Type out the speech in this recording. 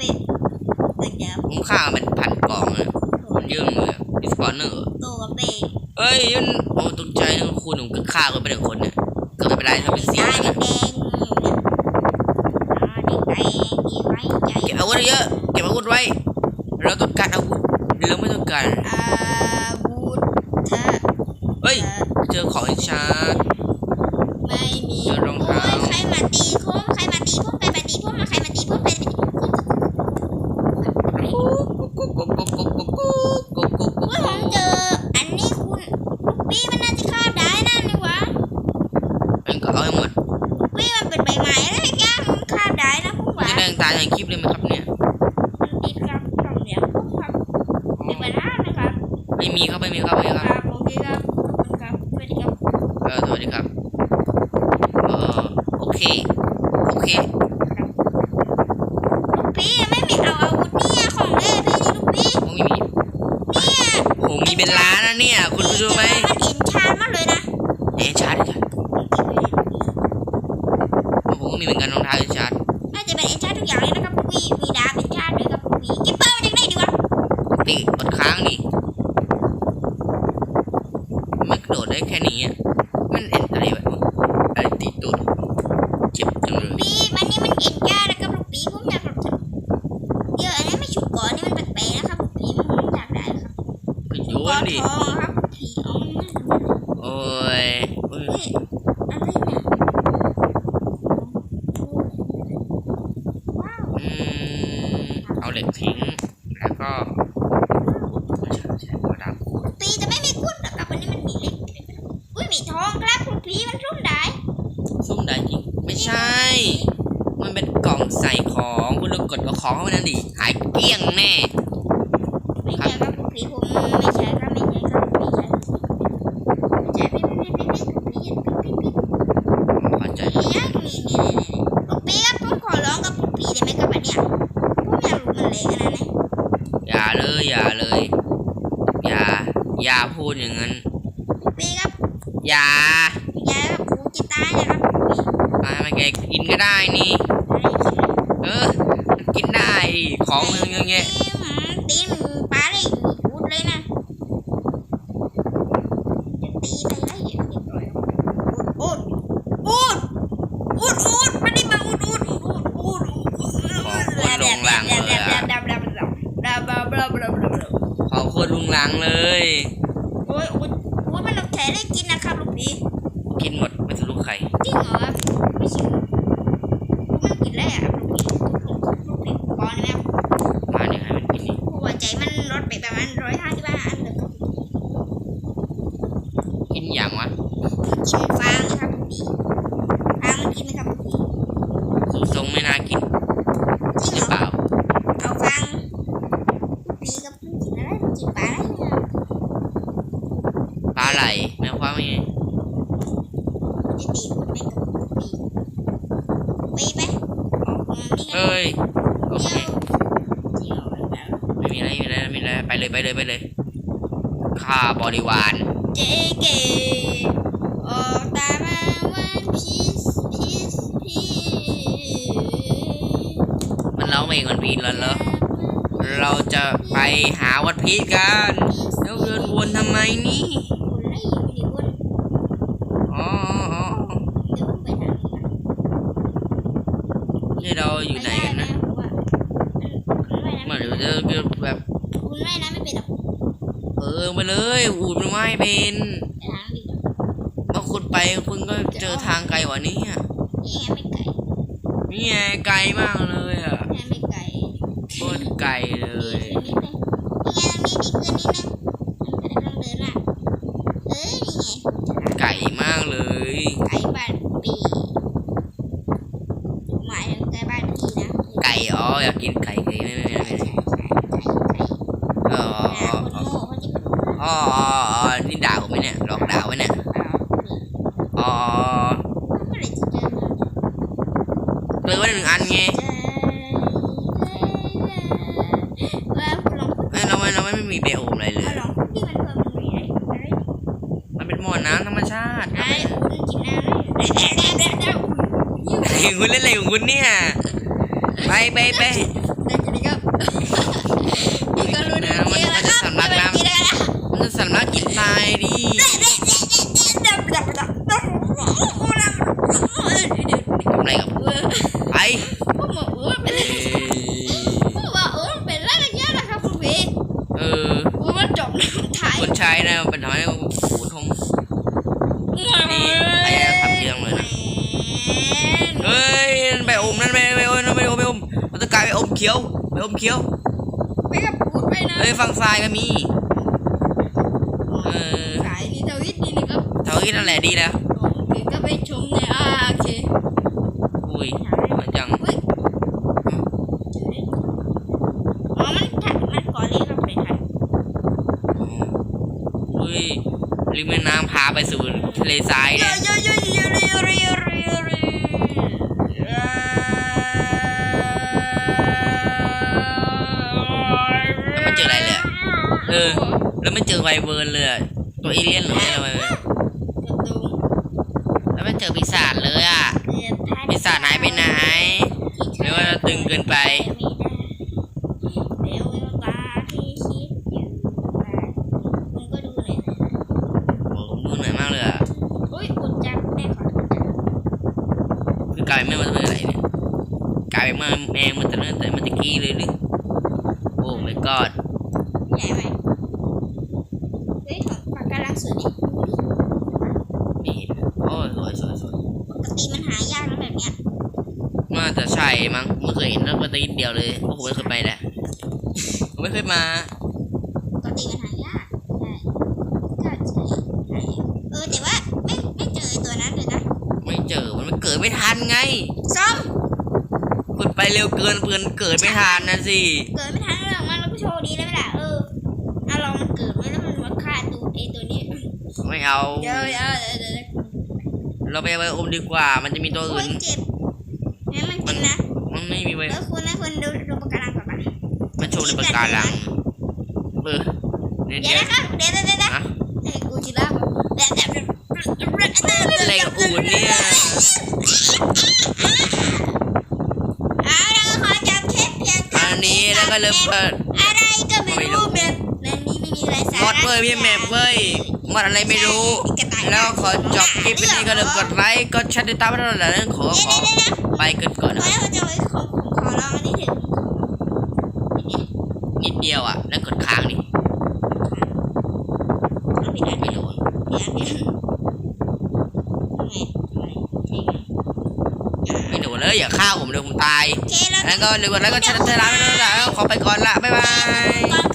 พี่เกิดจากผมฆ่ามันเป็นพันกล่องอะมันเยื่องเลยดิสปอนเนอร์ตัวกับพี่เอ้ยยันโอ้ตกใจนะคุณผมก็ฆ่าคนไปแต่คนเนี่ยเกือบจะไปได้ถ้าเป็นเสียตางแดนะงอ่าเด็กไอ้กี่ไว้ใจเก็บอาวุธเยอะเก็บอาวุธไว้ เราต้องการอาวุธเราไม่ต้องการอาวุธเธอเฮ้ยเจอของชาร์จไม่มีเจอรองเท้าโอ้ยใครมาตีผมใครมาตีผมใครมาตีผมมาใครมาตีผมใครมาตีาจะแดงตายในคลิปเลยไหมครับเนี่ยมันติดครับตรงเนี้ยผมครับเป็นปัญหาไหมครับไม่มีครับไม่มีครับไม่มีคครับรับโอเคครับขอบคุณครับสวัสดีครับ เออสวัสดีครับเออโอเคโอเคลูกพี่ไม่มีเอาอาวุธเนี่ยของเล่พี่นี่ลูกพี่ผมไม่มีเนี่ยผมมีเป็นล้านนะเนี่ย คุณรู้ไหม มันเอ็นชาญมากเลยนะ เอะชาร์จชาร์จผมก็มีเหมือนกันรองเท้าเอชาร์จ น่าจะเป็นเอ็นชาญทุกอย่างเลยนะครับลูกพี่มีดาบเอ็นชาญด้วยครับลูกพี่กิ๊บเปอร์มาจากไหนดีวะ ติกดค้างดิไม่กระโดดได้แค่นี้อะมันเอ็นอะไรวะอะไรตีตูดเจ็บจังเลย พี่มันนี่มันเอ็นชาญนะครับลูกพี่ผมอยากแบบเดี๋ยวอันนี้ไม่ชุบก่อนนี่มันแปลกๆนะครับลูกพี่ผมอยากได้ครับ ก็โย ก่อน น ดิ ทองครับพี่เอามันมา โอ้ยโอ้ย เฮ้ยอะไรเนี่ยว้าว อืม เอาเหล็กทิ้ง แล้วก็ไม่ใช่ไม่ใช่กระดาษขูดปีจะไม่มีกุดนะครับวันนี้มันมีเล็กอุ้ยมีทองครับคุณพี่มันรุ่มได้ซุ่มได้จริงไม่ใช่ มันเป็นกล่องใส่ของคุณลองกดเอาของเข้าไปนั่นดิหายเกลี้ยงแน่ ไม่ใช่ครับคุณพี่ผมไม่ใช่ครับไม่ใช่ครับไม่ใช่ไม่ใช่พี่พี่พี่พี่คุณพี่พี่พี่พี่ เข้าใจ พี่ยังมีนี่นี่นี่คุณพี่ครับผมขอร้องกับคุณพี่ได้ไหมครับอันเนี้ยผมอยากรู้มัน เล็กขนาดไหนอย่าเลยอย่าเลย อย่า อย่าพูดอย่างนั้นคุณพี่ครับอย่าอยาครับกูจะตายนะครับคุณพี่มาไม่แกกินก็ได้นี่อะไรกินเออมันกินได้ดิของมันเยอะแยะอืมตี จังเลย ปลาไหลหมายความว่าไงจะตีคุณไหมกับพี่ไปไปออกมานี่ไงเอ้ยโอเดี๋เคยวเดี๋ยวไปแล้วไม่มีอะไรไม่มีอะไรไม่มีอะไรไปเลยไปเลยไปเลยข้าบริวารเจ๊เก๋ออกตามมาวันพีซพีซพีซมันร้องเพลงวันพีชแล้วเหรอเราจะไปหาวัดพีชกันแล้วเดินวนทำไมนี่ คุณไล่อยู่ดีคุณ อ๋ออ๋อ เดี๋ยวผมไปทางนี้ก่อน นี่เราอยู่ไหนกันนะ ไม่ได้นะผมว่าคุณว่ายน้ำ เหมือนเดี๋ยวจะ แบบคุณว่ายน้ำไม่เป็นหรอกเออไปเลยอูดมันไม่เป็นไปทางดีกว่าพอคุณไปคุณก็เจอทางไกลกว่านี้อะนี่ไงไม่ไกลนี่ไงไกลมากเลยอะนี่ไงไม่ไกลโคตรไกลเลย นิดนึงนี่ไงตรงนี้ดีขึ้นนิดนึงมันจะได้ไม่ต้องเดินละเอ้ยนี่ไง ไกลมากเลย ไก่บ้านปีหมายถึงไก่บ้านพี่นะ ไก่อ๋ออยากกินไก่ไก่ไม่ไม่ไม่ ใช่ ไม่ ใช่ใช่ไก่ไก่ อ๋อ หาคนโง่เขาจะเป็น อ๋ออ๋ออ๋อนี่ด่าผมไหมเนี่ยหลอกด่าไว้เนี่ย เปล่า อ๋อ เมื่อไหร่จะเจอ เลยไว้หนึ่งอันไง ว่าลอง เอ้ยเราไม่เราไม่มีเบลอมอะไรเลยลองที่มันเพิ่มมันมีอะไรมันเป็นหม้อน้ำธรรมชาติไอ้อุ่นกินน้ำได้ได้ได้ได้ได้คุณเล่นอะไรของคุณเนี่ย ไปไปไป คนใช้นะมันเป็นทำให้หูทงนี่ไอ้ทำเรื่องเลยนะเฮ้ยไปอมนั่นไปไปอมนั่นไปอมไปอมมันจะกลายไปอมเขียวไปอมเขียวไปกับพูดไปนะเฮ้ยฝั่งซ้ายก็มีเออสายนี้ทวิตนี่นะครับเท่าที่นั่นแหละดีแล้ว โอเคก็ไปชมในอาเค อุ้ยมันยัง เฮ้ยอ๋อมันถัดมันก่อเรียกเราไปทัน อุ้ยริมแม่น้ำพาไปสู่ทะเลทรายเนี่ยเออแล้วไม่เจออะไรเลยอะเออ แล้วไม่เจอไวเบิร์นเลยอะตัวเอเลี่ยนหรืออะไรวะแล้วไม่เจอปีศาจเลยอะปีศาจหายไปไหนหรือว่าเราตึงเกินไปดี๋ยวตาที่คิดอยู่มันก็ดูหน่อยนะ โอ้ผมดูเหนื่อยมากเลยอะ อุ้ยอุดจับแม่ขอโทษจ้ะ คือกลายเป็นแม่มันเป็นอะไรเนี่ยกลายเป็นแม่แมงมันแต่เนิ่นแต่มันตะกี้เลยหรือโอ้ my god ใหญ่ไหมเฮ้ยของปากการังสวยนี่ดูดิไม่เห็นโอ้ยสวยสวยสวยปกติมันหายากนะแบบเนี้ยน่าจะใช่มั้งไม่เคยเห็นแล้วก็ตีเดียวเลยเพราะผมไม่เคยไปแหละผมไม่เคยมา ปกติมันหายากใช่ก็ใช่หายากเออแต่ว่าไม่ไม่เจอไอ้ตัวนั้นเลยนะ ไม่เจอ มันไม่เกิ ดไม่ทันไงส้มขุดไปเร็วเกินเพื่อนเกิดไม่ทันนะสิ เกิดไม่ทันเรื่องมันเราก็โชว์ดีแล้วไม่ล่ะเออเอาลองมันเกิดไว้แล้วมันมาฆ่าตัวไอ้ตัวนี้ไม่เอา เดี๋ยวเดี๋ยวเดี๋ยวเดี๋ยวเราไปไว้อมดีกว่า มันจะมีตัวโอ้อื่ยน เจ็บงั้นมันกินนะมันไม่มีไว้เออคุณนะคุณดูดูปะการังก่อนปะมันโชว์ในปากการังเออเดี๋ยวเดี๋ยวเดี๋ยวนะครับเดี๋ยวเดี๋ยวเดี๋ยวเดี๋ยวอะไอ้กูจิล่าเดี๋ยวเดี๋ยวเดี๋ยวอะไรกับอูดเนี่ยเอาละก็ขอจบคลิปเพียงเท่า อันนี้แล้ว ก็เริ่มเปิด อะไรก็ไม่รู้แบบในนี้ไม่มีอะไรสาระมอดเว้ยพี่แมปเว้ยมอดอะไรไม่รู้ แล้วขอจบคลิปนี้ก็เริ่มกดไลค์กดแชร์ติดตามไปตลอดแล้วขอขอเดี๋ยวเดี๋ยวเดี๋ยวไปกันก่อนขนะอครับให้เขาจะไว้ของผมขอลองอันนี้ถึงนิดเดียวอะแล้วกดค้างดิเอาผิดอันไม่เดียวโดนผิดอันเดียวทำไงทำไงนี่ไงไม่โดนเลยอย่าฆ่าผมเดี๋ยวผมตายโอ เคแล้ว แล้วก็เดี๋ยวกดไลค์กดแชร์ติดตามไปตลอดแล้วขอไปก่อนละบ๊ายบาย